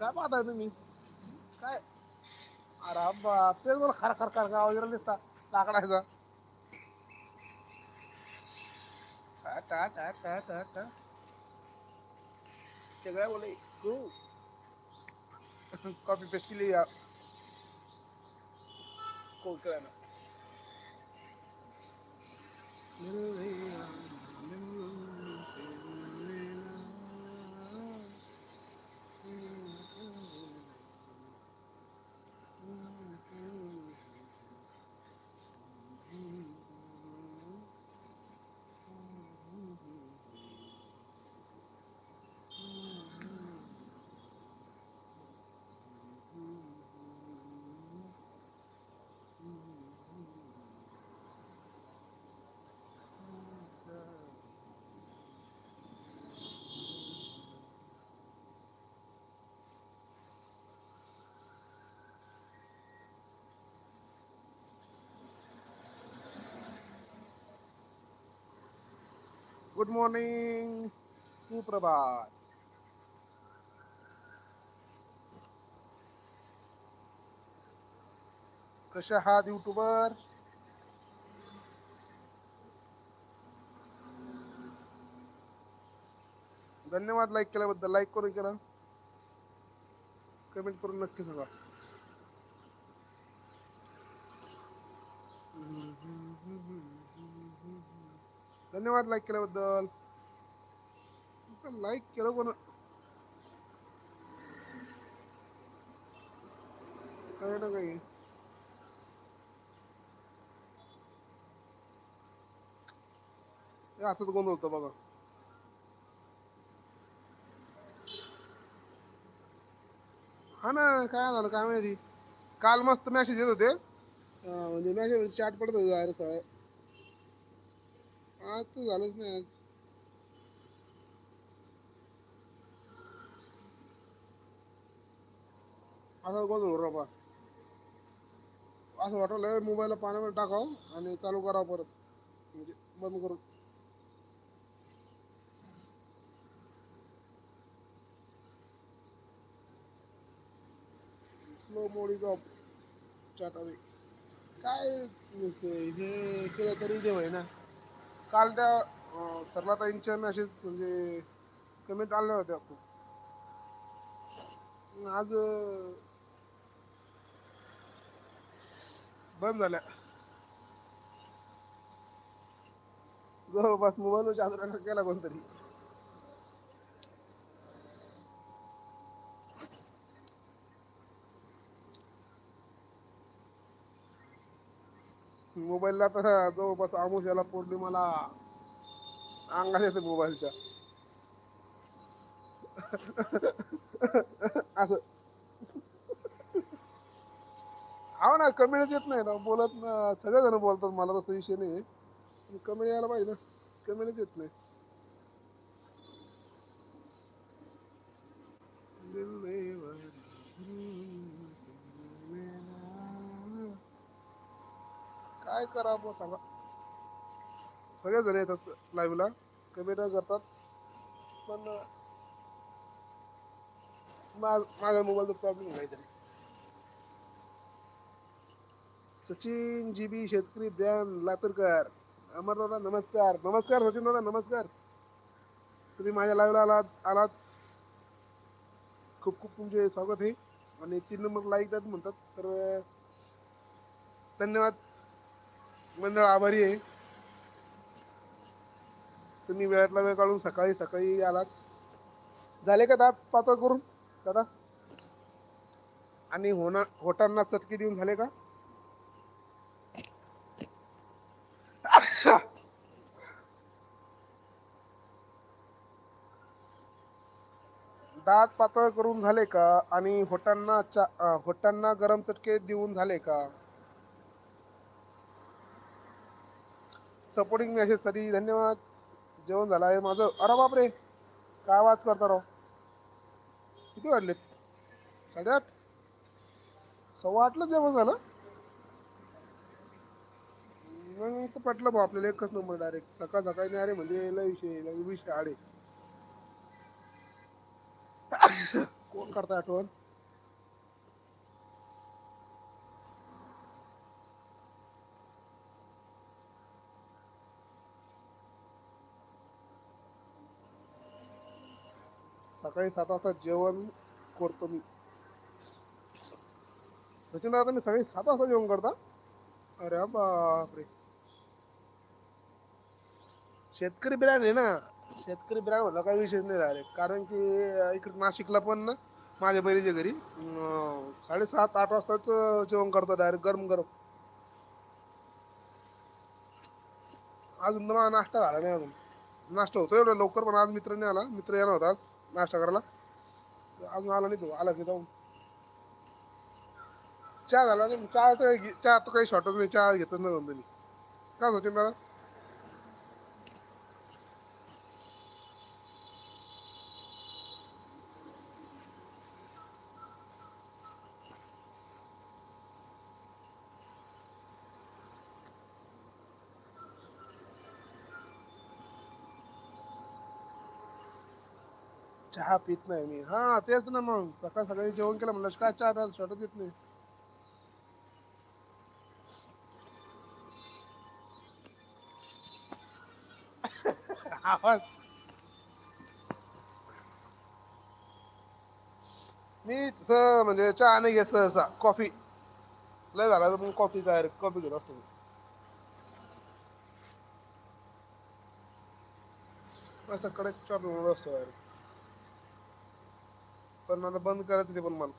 काय पाहताय तुम्ही? काय? अरे बाप तेच मला खर खर खर आवाज वगैरे दिसता लाकडाचा टा टा टा टा टा टा. सगळ्या बोले तू? कॉपी पेस्ट केली या. कोकळ्यानं गुड मॉर्निंग सुप्रभात कसे आहात युट्यूबर धन्यवाद लाईक केल्याबद्दल लाईक करून केलं कमेंट करून नक्की सांगा धन्यवाद लाईक केल्याबद्दल. लाईक केलं कोण? काही ना काही. असंच गोंधळ होतं बघा. हा ना काय झालं काय माहिती? काल मस्त मॅसेज येत होते. म्हणजे मॅसेज चॅट पडत होते अरे सगळे आज तर झालंच नाही आज. असं गोंधळ बाबा. असं वाटवलं मोबाईलला पाण्यामध्ये टाकाव आणि चालू करावं परत. म्हणजे बंद करून. स्लो मोडी जॉब ऑफ चॅट काय नुसतं हे केलं तरी देव आहे ना. काल त्या अं, सरलाताईंच्या मॅसेज म्हणजे कमेंट आल्या होत्या खूप. आज अं, बंद झाल्या. जवळपास मोबाईलवर चादर केला कोणतरी. मोबाईलला तर जवळपास आमुष्याला पौर्णिमाला अंगात येते मोबाईलच्या. असं. हा ना कमेंट येत नाही ना बोलत ना सगळेजण बोलतात मला तसा विषय नाही कमेंट यायला पाहिजे ना कमेंटच येत नाही दिल दे वर. काय करावं सांगा. सगळे जण येतात लाईव्हला कमेंट करतात. पण माझ्या मोबाईलचा प्रॉब्लेम काहीतरी. सचिन जी बी शेतकरी ब्रँड लातूरकर. अमर दादा नमस्कार. नमस्कार सचिन दादा नमस्कार. तुम्ही माझ्या लाईव्हला आलात आलात. खूप खूप तुमचे स्वागत आहे. आणि तीन नंबर लाईक द्यात म्हणतात. तर धन्यवाद. मंडळ आभारी आहे. तुम्ही वेळातला वेळ काढून सकाळी सकाळी आलात. झाले का दात पातळ करून? दादा? आणि होणार होटांना चटके देऊन झाले का? दात पातळ करून झाले का? आणि होटांना चा होटांना गरम चटके देऊन झाले का? सपोर्टिंग मेसेजसाठी धन्यवाद. जेवण झालं आहे माझं. अरे बापरे काय आवाज करता राव? किती वाजलेत साडेआठ? सव्वा आठला जेवण झालं? मग तर पटलं भाऊ आपल्याला एकच नंबर डायरेक्ट सकाळ सकाळी नाही अरे म्हणजे लय विषय लय विषय आडे कोण करता आठवण? सकाळी सात वाजता जेवण करतो मी. सचिन दादा मी सकाळी सात वाजता जेवण करता? अरे बापरे. शेतकरी ब्रँड आहे ना. शेतकरी ब्रँड म्हणलं काही विषय नाही राहिले कारण की इकडे नाशिकला पण ना माझ्या बहिणीच्या घरी साडेसात आठ वाजताच जेवण करतो डायरेक्ट गरम गरम. अजून तर माझा नाश्ता झाला नाही अजून. नाश्ता होतो एवढं लवकर पण आज मित्र नाही आला. मित्र येणार होता आज. नाश्ता करायला. अजून आला नाही तो आला की जाऊन. चहा झाला नाही चहा तर घे- चहा तर काही शॉर्टच नाही चहा घेतच नाही दोन काय होते दादा? चहा पित नाही मी. हा तेच ना मग. सकाळ सकाळी जेवण केलं म्हणलं काय चहा प्यायला शॉर्टच येत नाही? आवाज. मी तसं म्हणजे चहा नाही घेत सहसा. कॉफी. लय झाला तर मग कॉफी काय कॉफी घेत असतो मस्त कडक चहा असतो यार पण आता बंद करायचं ते पण मला.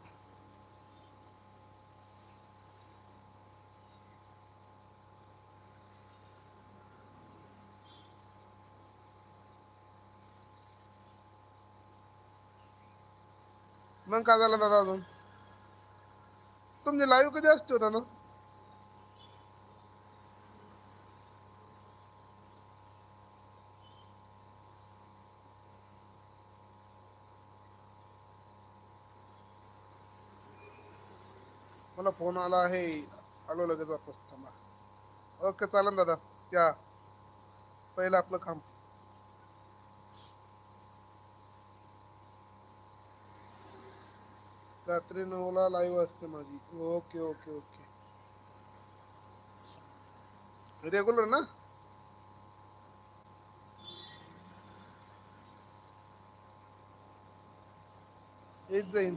मग काय झालं दादा अजून? तुमचे लाईव्ह कधी असते दादा? मला फोन आला आहे. आलो लगेच वापस. थांबा. ओके चालन दादा. या. पहिलं आपलं काम. रात्री नऊला लाईव्ह असते माझी. Okay okay okay. रेग्युलर ना? येत जाईन.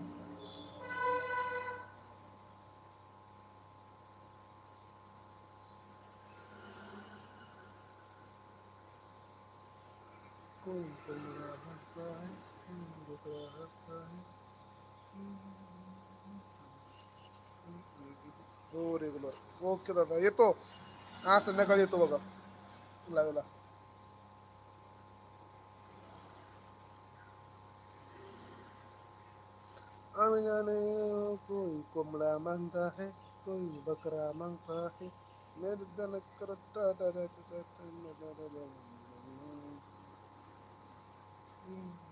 हो रेग्युलर ओके दादा येतो हा संध्याकाळी येतो बघा लावेला आने जाने कोई कोंबड़ा मांगता है कोई बकरा मांगता है मेरे दन करता Mm.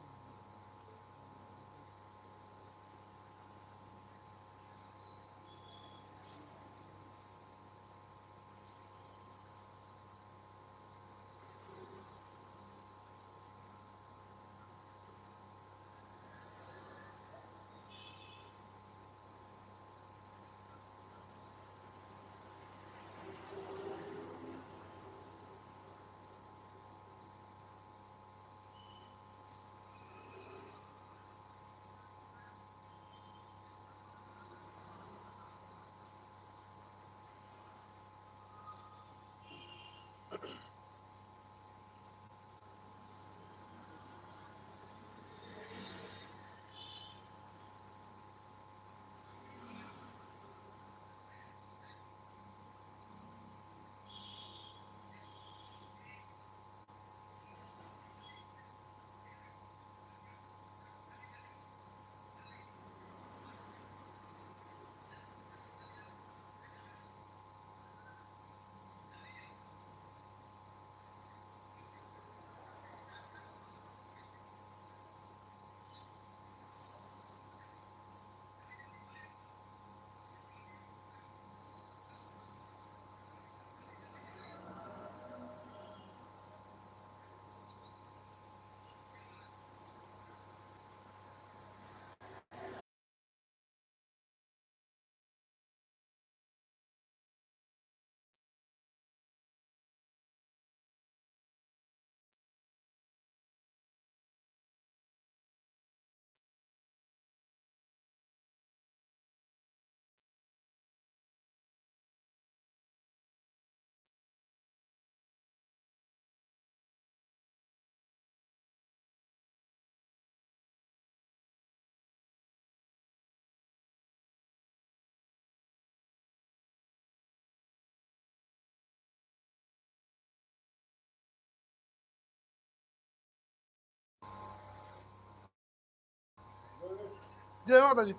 जय माताजी.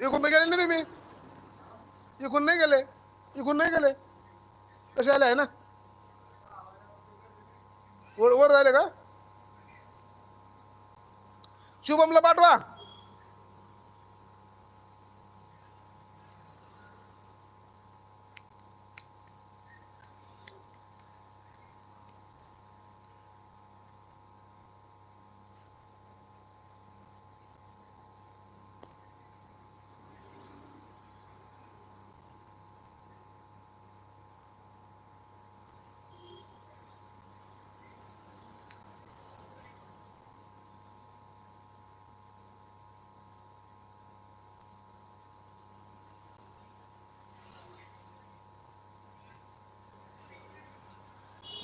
इकून तर गेले नाही तुम्ही? इकून नाही गेले? इकून नाही गेले? कसे आले आहे ना? वर वर झाले का? शुभमला पाठवा.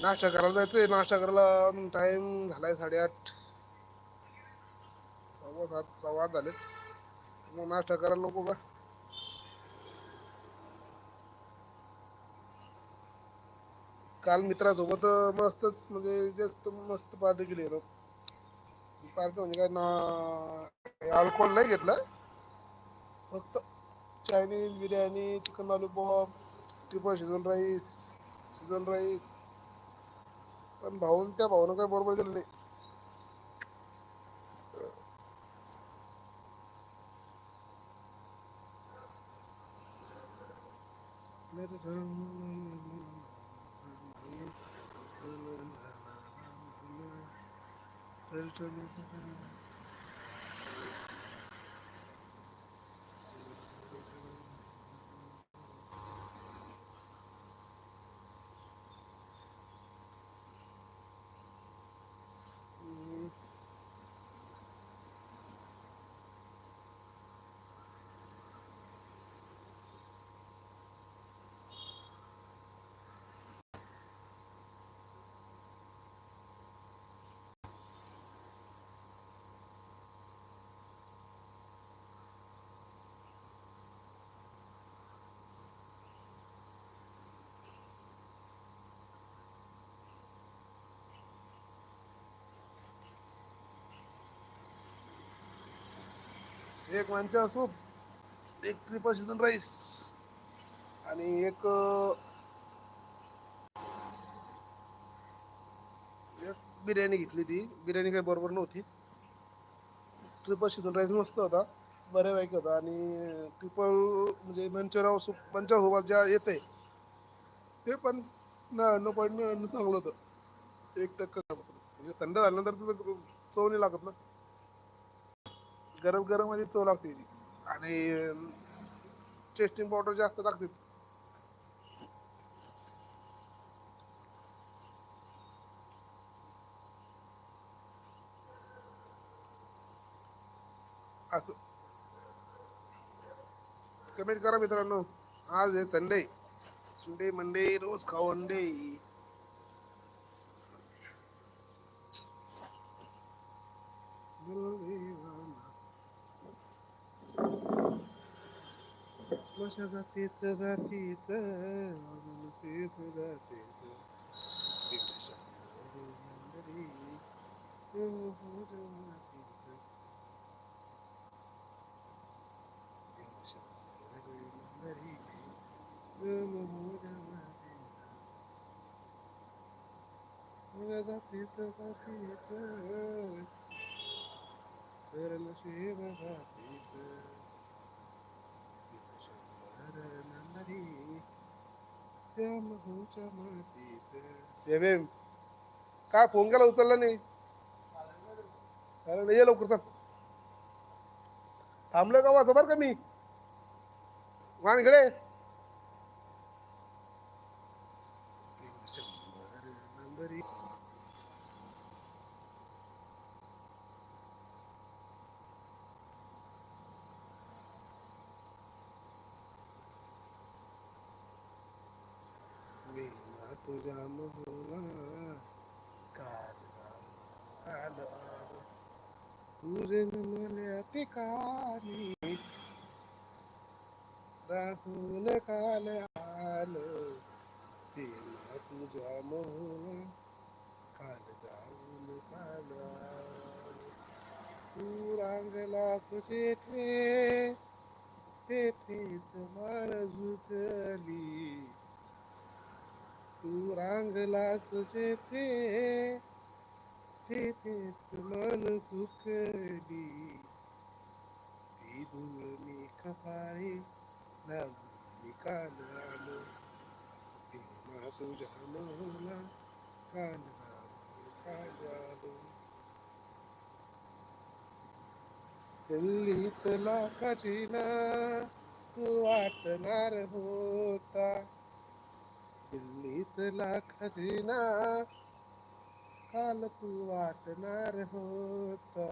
नाश्ता करायला जायचंय. नाश्ता करायला टाइम झालाय साडेआठ. सव्वा सात सव्वा आठ झालेत. मग नाश्ता करायला नको का? काल मित्रासोबत मस्तच म्हणजे जास्त मस्त पार्टी केली होती. पार्टी म्हणजे काय ना अल्कोहोल नाही घेतला. फक्त Chinese biryani chicken lollipop triple schezwan rice schezwan rice पण भाऊन त्या भाऊनं काय बरोबर दिलं नाही. एक वांचा सूप एक ट्रिपल शिजन राईस आणि एक एक बिर्याणी घेतली ती बिर्याणी काही बरोबर नव्हती. ट्रिपल शिजन राईस मस्त होता. बऱ्यापैकी होता. आणि ट्रिपल म्हणजे मंचुराव सूप मंचुराव सोबत ज्या येते ते पण ना न पण चांगलं होतं. एक टक्का. म्हणजे थंड झाल्यानंतर तर चव नाही लागत ना. गरम गरममध्ये चव लागते ती. आणि टेस्टिंग पावडर जास्त लागते. असं. कमेंट करा मित्रांनो. आज आहे संडे. संडे मंडे रोज खाऊ अंडे Masha that pizza, that pizza. I'm gonna see for that pizza. Give me some memory. Oh, hold on, my pizza. Give me some memory. Oh, hold on, my pizza. Masha that pizza, that pizza. Pero no sirve la pizza. शेबेम काय phone केला उचलला नाही अरे ये लवकर चल थांबलं का वाच बर का मी वाणकडे मीना तुझ्या मोहला काल काल तुझे मला ठिकाणी राहुल काल आलो मीना तुझ्या मोहला काल जाऊन काल आलो. तू रांगलाच जेथे तेथेच मान झुकली तू रांगलास जेथे तेथे मन चुकली ती धूळ मी कपाळी लावून कान आलो प्रेमा तुझ्या मोहला कान आलो आलो दिल्लीत लाखाची ना तू वाटणार होता. दिल्लीत लाखाची ना काल तू वाटणार होता.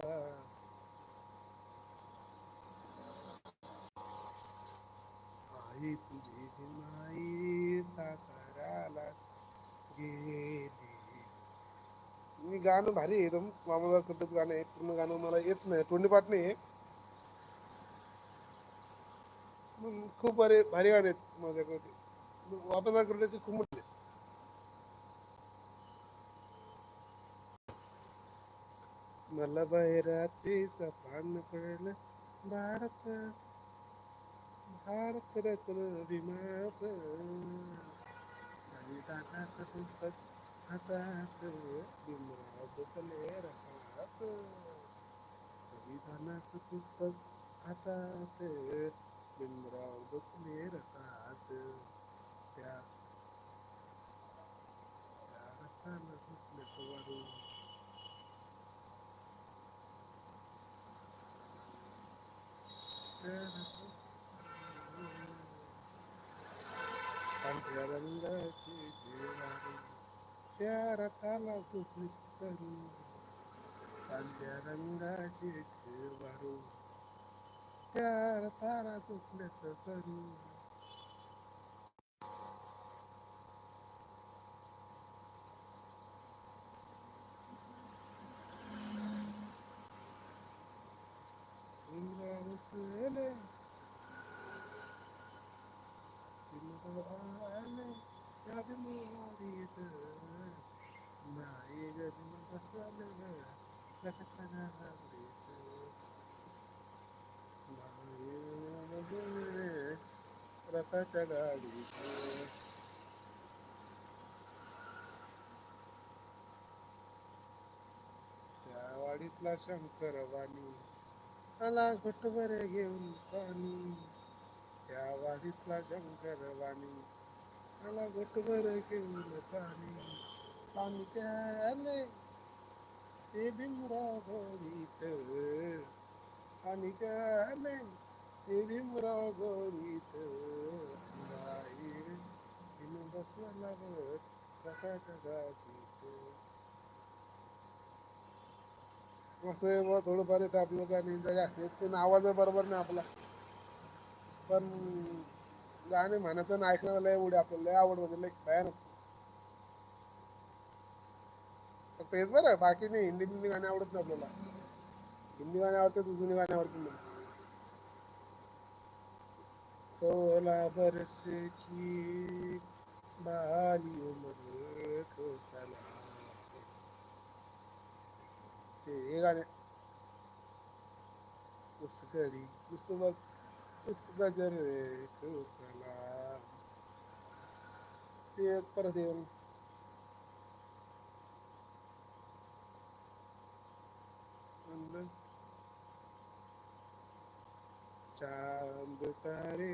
आई तुझी माई गेली. मी गाणं भारी आहे एकदम. मामाला करतच गाणं आहे पूर्ण गाणं मला येत नाही. तोंडी पाठ नाही आहे. खूप भारी भारी गाणे आहेत माझ्याकडे वापरणार करण्याची खूप मला बहिराती सपान पडलं भारत. भारत रत्न विमाच. संविधानाचं पुस्तक हातात. भीमराव बसले रहात संविधानाचं पुस्तक हातात. भीमराव बसले राहतात त्या त्या रथाला झुकलं वाढून पांढऱ्या रंगाची दिवारी त्या रथाला सरू पांढऱ्या रंगाची त्या रथाला झोपल्यात सरू भीमराव बसले भीमराव आले त्या भीमवाडीत नाही गरीब बसले रथाच्या गाडी त्या वाडीतला शंकर वाणी आला बरे घेऊन पाणी. त्या वाडीतला शंकर वाणी मला घटभर घेऊन पाणी पाणी प्याले ते भीमराव गोडीत पाणी प्याले ते भीमराव गोडीत बाई भीम बसला वर रथाच्या गाडीत कसं आहे बुवा थोडंफार येतं आपलं गाणी जास्त येत पण आवाज बरोबर नाही आपला. पण गाणे म्हणायचं आणि ऐकण्याचं लय उडे आपल्याला लय आवड म्हणजे लय भयानक. तेच बरं बाकी नाही हिंदी हिंदी गाणे आवडत नाही आपल्याला. हिंदी गाणे आवडते जुनी गाणे आवडत नाही सोला बरस की बाली उम्र को सलाम. ते हे गाणे. उस घडी उस वक्त उस गजर को सलाम ते एक परत येऊन म्हणलं चांद तारे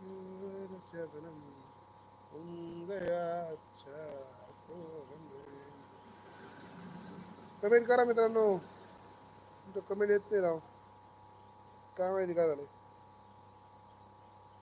नूर शबनम उम गया अच्छा कमेंट करा मित्रांनो. तुमचं कमेंट येत नाही राव. काय माहिती काय झालं